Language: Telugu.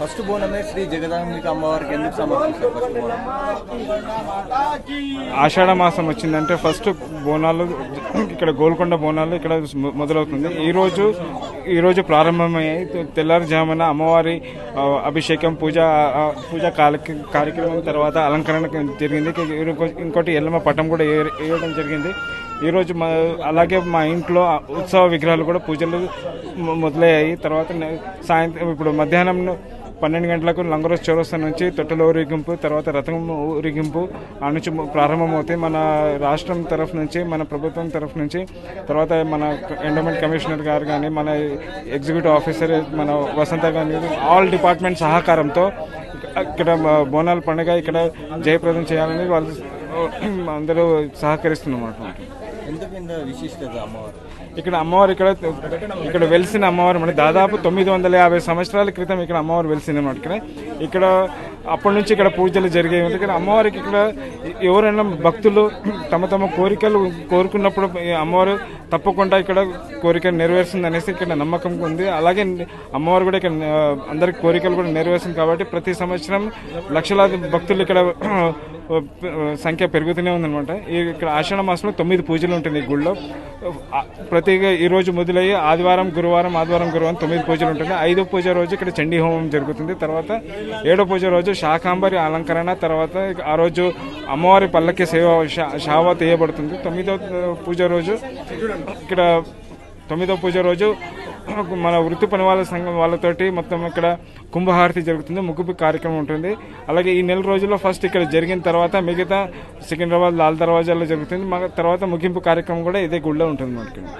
ఫస్ట్ బోనమే శ్రీ జగదాంబిక అమ్మవారికి ఎందుకు సమర్పిస్తారు ఫస్ట్ బోనం? ఆషాఢ మాసం వచ్చిందంటే ఫస్ట్ బోనాలు ఇక్కడ గోల్కొండ బోనాలు ఇక్కడ మొదలవుతుంది. ఈ రోజు ఈ రోజు ప్రారంభమయ్యాయి తెల్లారుజామున అమ్మవారి అభిషేకం పూజ పూజ కార్యక్రమం తర్వాత అలంకరణ జరిగింది. ఇంకోటి ఎల్లమ్మ పటం కూడా వేయడం జరిగింది. ఈ రోజు మా అలాగే మా ఇంట్లో ఉత్సవ విగ్రహాలు కూడా పూజలు మొదలయ్యాయి. తర్వాత సాయంత్రం ఇప్పుడు మధ్యాహ్నం పన్నెండు గంటలకు లంగరోజ్ చౌరస్తా నుంచి తొట్టెల ఊరేగింపు తర్వాత రథం ఊరేగింపు ఆ నుంచి ప్రారంభమవుతాయి. మన రాష్ట్రం తరఫు నుంచి మన ప్రభుత్వం తరఫు నుంచి తర్వాత మన ఎండోమెంట్ కమిషనర్ గారు కానీ మన ఎగ్జిక్యూటివ్ ఆఫీసర్ మన వసంత గారు ఆల్ డిపార్ట్మెంట్ సహకారంతో ఇక్కడ బోనాల పండుగ ఇక్కడ జయప్రదం చేయాలని వాళ్ళు అందరూ సహకరిస్తున్నమాట అమ్మవారు? ఇక్కడ అమ్మవారు ఇక్కడ ఇక్కడ వెలిసిన అమ్మవారు మన దాదాపు తొమ్మిది వందల యాభై సంవత్సరాల క్రితం ఇక్కడ అమ్మవారు వెలిసింది అనమాట ఇక్కడ ఇక్కడ అప్పటి నుంచి ఇక్కడ పూజలు జరిగేవి ఎందుకంటే ఇక్కడ అమ్మవారికి ఇక్కడ ఎవరైనా భక్తులు తమ తమ కోరికలు కోరుకున్నప్పుడు అమ్మవారు తప్పకుండా ఇక్కడ కోరిక నెరవేరుస్తుంది అనేసి ఇక్కడ నమ్మకం ఉంది. అలాగే అమ్మవారు కూడా ఇక్కడ అందరికి కోరికలు కూడా నెరవేరుస్తుంది కాబట్టి ప్రతి సంవత్సరం లక్షలాది భక్తులు ఇక్కడ సంఖ్య పెరుగుతూనే ఉందన్నమాట. ఈ ఇక్కడ ఆషాఢ మాసంలో తొమ్మిది పూజలు ఉంటుంది గుళ్ళో. ప్రతి ఈరోజు మొదలయ్యి ఆదివారం గురువారం ఆదివారం గురువారం తొమ్మిది పూజలు ఉంటుంది ఐదో పూజ రోజు ఇక్కడ చండీ హోమం జరుగుతుంది. తర్వాత ఏడో పూజ రోజు శాకాంబరి అలంకరణ. తర్వాత ఆ రోజు అమ్మవారి పల్లకి సేవ శావ తీయబడుతుంది. తొమ్మిదో పూజ రోజు ఇక్కడ తొమ్మిదో పూజ రోజు మన వృత్తి పని వాళ్ళ సంఘం వాళ్ళతోటి మొత్తం ఇక్కడ కుంభహారతి జరుగుతుంది ముగ్గుపు కార్యక్రమం ఉంటుంది. అలాగే ఈ నెల రోజుల్లో ఫస్ట్ ఇక్కడ జరిగిన తర్వాత మిగతా సికింద్రాబాద్ లాల్ దర్వాజాలో జరుగుతుంది. మన తర్వాత ముగింపు కార్యక్రమం కూడా ఇదే గుళ్ళో ఉంటుంది మనకి.